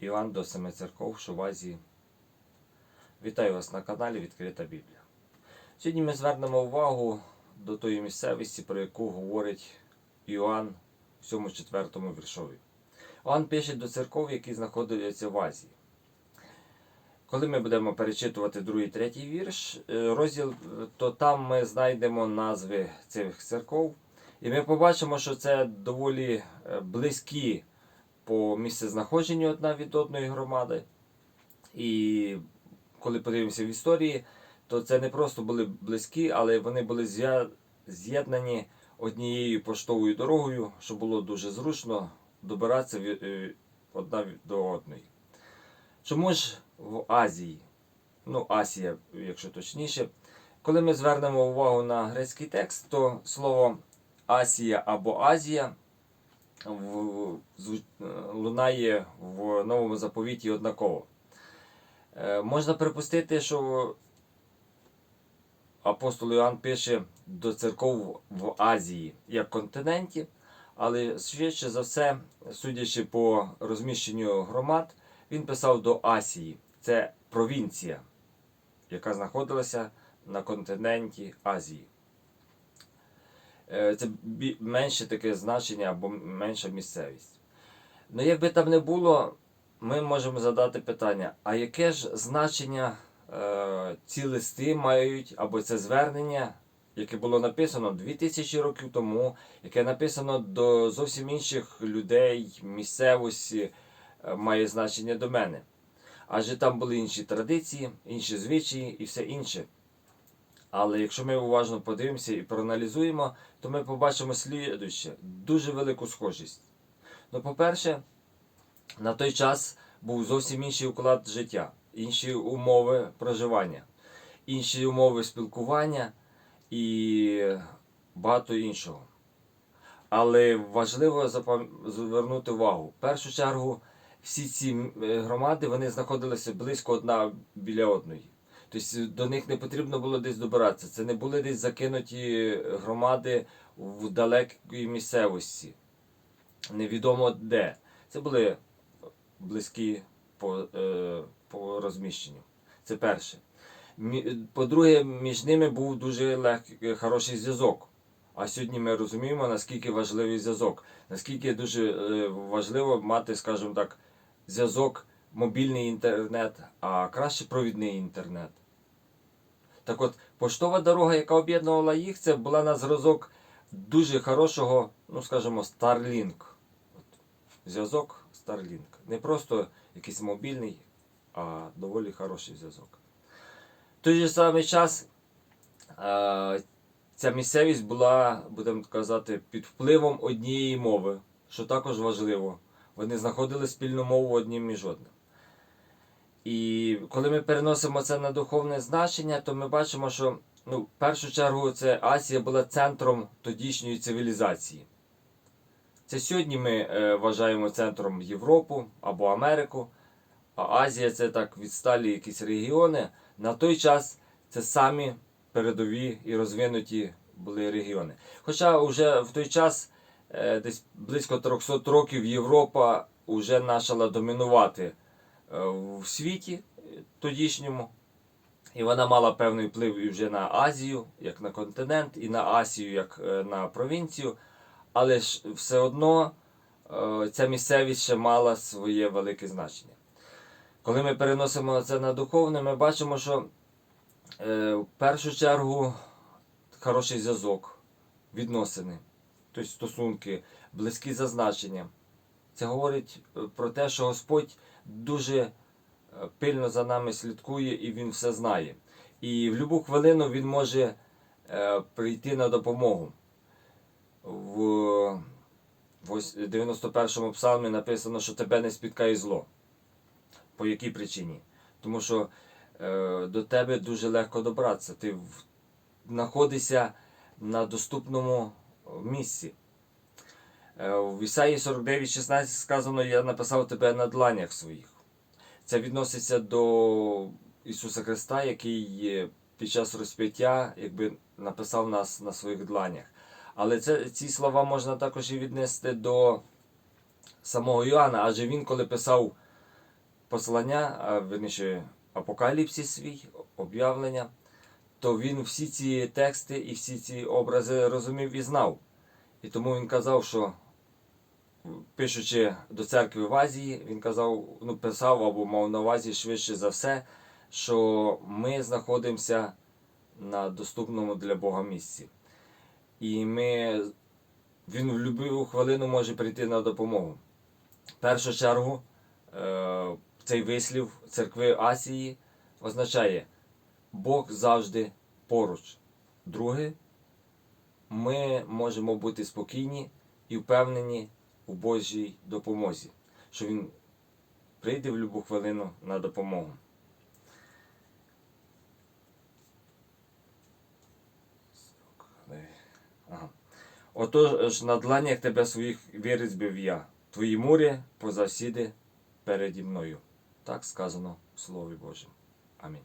Іван до Семи Церков, що в Азії. Вітаю вас на каналі Відкрита Біблія. Сьогодні ми звернемо увагу до тої місцевості, про яку говорить Іоанн в 7-4 віршові. Іоанн пише до церков, які знаходяться в Азії. Коли ми будемо перечитувати другий третій вірш, е, розділ, то там ми знайдемо назви цих церков. І ми побачимо, що це доволі е, близькі по місцезнаходженню одна від одної громади. І коли подивимося в історії, то це не просто були близькі, але вони були з'єднані однією поштовою дорогою, що було дуже зручно добиратися е, одна до одної. Чому ж в Азії, ну Асія, якщо точніше, коли ми звернемо увагу на грецький текст, то слово Асія або Азія в, е, лунає в новому заповіті однаково. Е, можна припустити, що апостол Іоанн пише до церков в Азії як континенті, але швидше за все, судячи по розміщенню громад, він писав до Асії. Це провінція, яка знаходилася на континенті Азії. Е, Це менше таке значення або менша місцевість. Ну, як би там не було, ми можемо задати питання: а яке ж значення е, ці листи мають, або це звернення, яке було написано 2000 років тому, яке написано до зовсім інших людей, місцевості, е, має значення до мене. Адже там були інші традиції, інші звичаї і все інше. Але якщо ми уважно подивимося і проаналізуємо, то ми побачимо слідуюче, дуже велику схожість. Ну, по-перше, на той час був зовсім інший уклад життя, інші умови проживання, інші умови спілкування і багато іншого. Але важливо звернути увагу. В першу чергу, всі ці е, громади вони знаходилися близько одна біля одної. Тобто до них не потрібно було десь добиратися. Це не були десь закинуті громади в далекій місцевості. Невідомо де. Це були близькі по, е, по розміщенню. Це перше. По-друге, між ними був дуже легкий, хороший зв'язок. А сьогодні ми розуміємо, наскільки важливий зв'язок, наскільки дуже е, важливо мати, скажімо так, зв'язок мобільний інтернет, а краще провідний інтернет. Так от, поштова дорога, яка об'єднувала їх, це була на зразок дуже хорошого, ну скажімо, Starlink. Зв'язок Starlink. Не просто якийсь мобільний, а доволі хороший зв'язок. Той же самий час ця місцевість була, будемо казати, під впливом однієї мови, що також важливо. Вони знаходили спільну мову одним між одним. І коли ми переносимо це на духовне значення, то ми бачимо, що ну, в першу чергу це Асія була центром тодішньої цивілізації. Це сьогодні ми е, вважаємо центром Європу або Америку, а Азія це так відсталі якісь регіони. На той час це самі передові і розвинуті були регіони. Хоча вже в той час, е, десь близько 300 років, Європа вже почала домінувати в світі е, тодішньому. І вона мала певний вплив і вже на Азію, як на континент, і на Асію, як е, на провінцію. Але ж все одно е, ця місцевість ще мала своє велике значення. Коли ми переносимо це на духовне, ми бачимо, що е, в першу чергу хороший зв'язок, відносини, тобто стосунки, близькі зазначення. Це говорить е, про те, що Господь дуже е, пильно за нами слідкує і Він все знає. І в будь-яку хвилину Він може е, прийти на допомогу. В 91-му псалмі написано, що тебе не спіткає зло. По якій причині? Тому що е, до тебе дуже легко добратися. Ти знаходишся на доступному місці. Е, В Ісаї 49.16 сказано, я написав тебе на дланях своїх. Це відноситься до Ісуса Христа, який під час розп'яття якби, написав нас на своїх дланях. Але це, ці слова можна також і віднести до самого Іоанна, адже він, коли писав послання, а верніше апокаліпсис свій, об'явлення, то він всі ці тексти і всі ці образи розумів і знав. І тому він казав, що пишучи до церкви в Азії, він казав, ну, писав або мав на увазі швидше за все, що ми знаходимося на доступному для Бога місці. І ми, він в будь-яку хвилину може прийти на допомогу. В першу чергу, е, цей вислів церкви Асії означає Бог завжди поруч. Друге, ми можемо бути спокійні і впевнені у Божій допомозі, що Він прийде в будь-яку хвилину на допомогу. Ага. Отож на дланях тебе своїх вирізбив я, твої мурі позасіди переді мною. Так сказано в Слові Божому. Амінь.